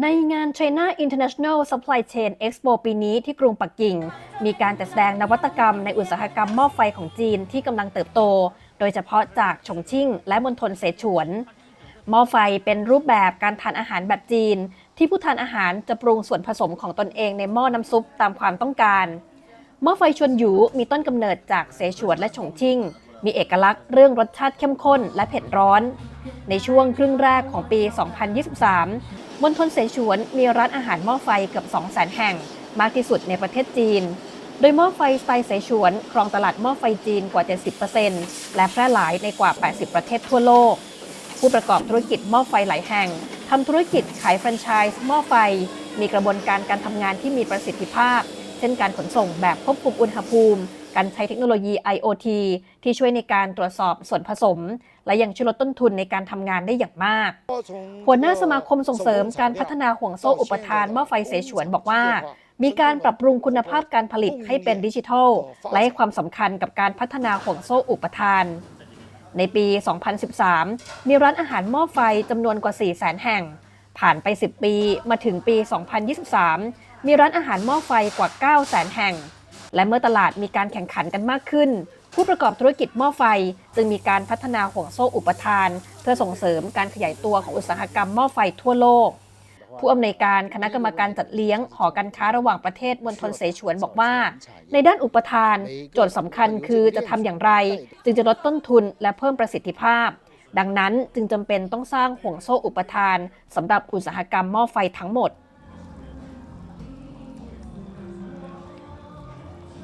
ในงาน China International Supply Chain Expo ปีนี้ที่กรุงปักกิ่ง มีการจัดแสดงนวัตกรรมในอุตสาหกรรมหม้อไฟของจีนที่กำลังเติบโต โดยเฉพาะจากฉงชิ่ง และมณฑลเสฉวน หม้อไฟเป็นรูปแบบการทานอาหารแบบจีน ที่ผู้ทานอาหารจะปรุงส่วนผสมของตนเองในหม้อน้ำซุปตามความต้องการ หม้อไฟชวนหยูมีต้นกำเนิดจากเสฉวนและฉงชิ่ง มีเอกลักษณ์เรื่องรสชาติเข้มข้นและเผ็ดร้อน ในช่วงครึ่งแรกของปี 2023 มณฑลเสฉวนมีร้านอาหารหม้อไฟเกือบ 200,000 แห่ง มากที่สุดในประเทศจีน โดยหม้อไฟสไตล์เสฉวนครองตลาดหม้อไฟจีนกว่า 70%และแพร่หลายในกว่า 80 ประเทศทั่วโลก ผู้ประกอบธุรกิจหม้อไฟหลายแห่งทำธุรกิจขายแฟรนไชส์หม้อไฟ มีกระบวนการการทำงานที่มีประสิทธิภาพ เช่นการขนส่งแบบควบคุมอุณหภูมิ การใช้เทคโนโลยี IoT ที่ช่วยในการตรวจสอบส่วนผสม และยังช่วยลดต้นทุนในการทำงานได้อย่างมาก หัวหน้าสมาคมส่งเสริมการพัฒนาห่วงโซ่อุปทานหม้อไฟเสฉวนบอกว่า มีการปรับปรุงคุณภาพการผลิตให้เป็นดิจิทัล และให้ความสำคัญกับการพัฒนาห่วงโซ่อุปทาน ในปี 2013 มีร้านอาหารหม้อไฟจำนวนกว่า 400,000 แห่ง ผ่านไป 10 ปีมาถึงปี 2023 มีร้านอาหารหม้อไฟกว่า 900,000 แห่ง และเมื่อตลาดมีการแข่งขันกันมากขึ้น ผู้ประกอบธุรกิจหม้อไฟ จึงมีการพัฒนาห่วงโซ่อุปทาน เพื่อส่งเสริมการขยายตัวของอุตสาหกรรมหม้อไฟทั่วโลก ผู้อำนวยการคณะกรรมการจัดเลี้ยงหอการค้าระหว่างประเทศมณฑลเสฉวนบอกว่า ในด้านอุปทาน โจทย์สำคัญคือจะทำอย่างไร จึงจะลดต้นทุนและเพิ่มประสิทธิภาพ ดังนั้นจึงจำเป็นต้องสร้างห่วงโซ่อุปทานสำหรับอุตสาหกรรมหม้อไฟทั้งหมด